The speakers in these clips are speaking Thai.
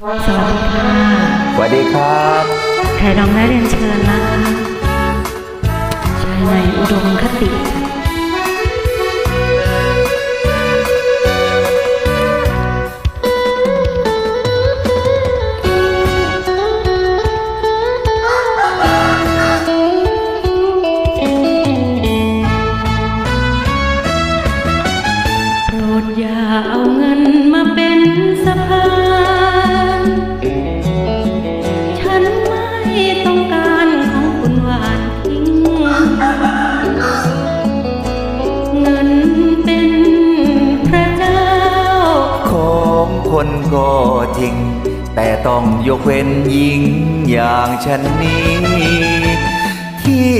สวัสดีค่ะสวัสดีครับไข่ดองได้เรียนเชิญนะคะชายในอุดมคติ คนก็จริง แต่ต้องยกเว้นหญิงอย่างฉันนี้ ที่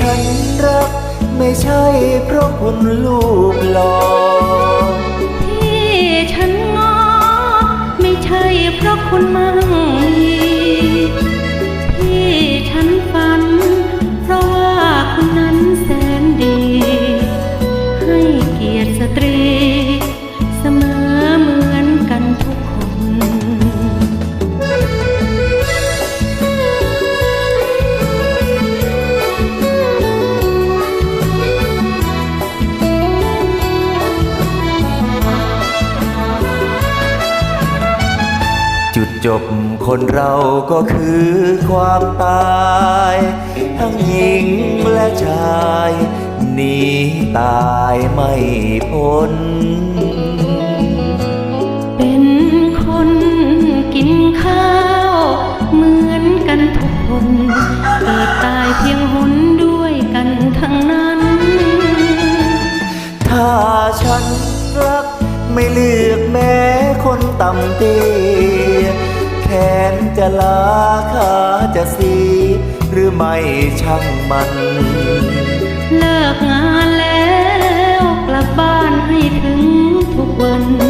ฉันรักไม่ใช่เพราะคุณลูกหล่อที่ฉันงอไม่ใช่เพราะคุณมั่ง จุดจบคนเราก็คือความตาย ทั้งหญิงและชายหนีตายไม่พ้น เป็นคนกินข้าว เหมือนกันทุกคนเกิดตายเพียงหนด้วยกันทั้งนั้น ถ้าฉันรักไม่เลือกแม้คนต่ำเตี้ย แขนจะลาขาจะสี หรือไม่ช่างมัน เลิกงานแล้วกลับบ้านให้ถึงทุกวัน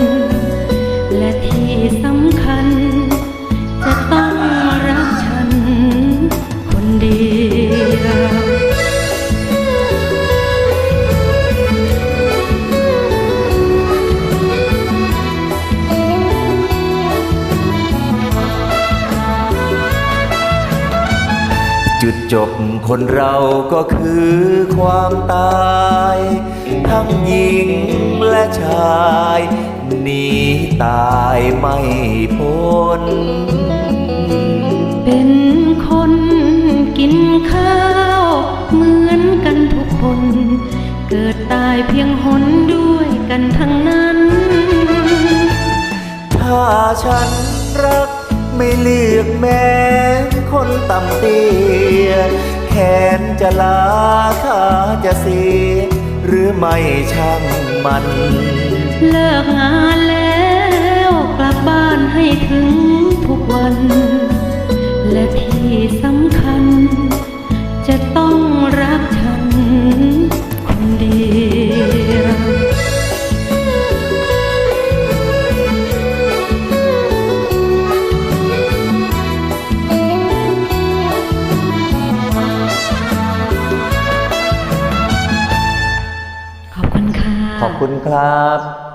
จุดจบคนเราก็คือความตาย ทั้งหญิงและชายหนีตายไม่พ้น เป็นคนกินข้าว เหมือนกันทุกคน เกิดตายเพียงหนด้วยกันทั้งนั้น ถ้าฉันรักไม่เลือกแม้คนต่ำเตี้ยแข นจะลาขาจะเสียหรือไม่ช่างมัน เลิกงานแล้วกลับบ้านให้ถึงทุกวัน ขอบคุณครับ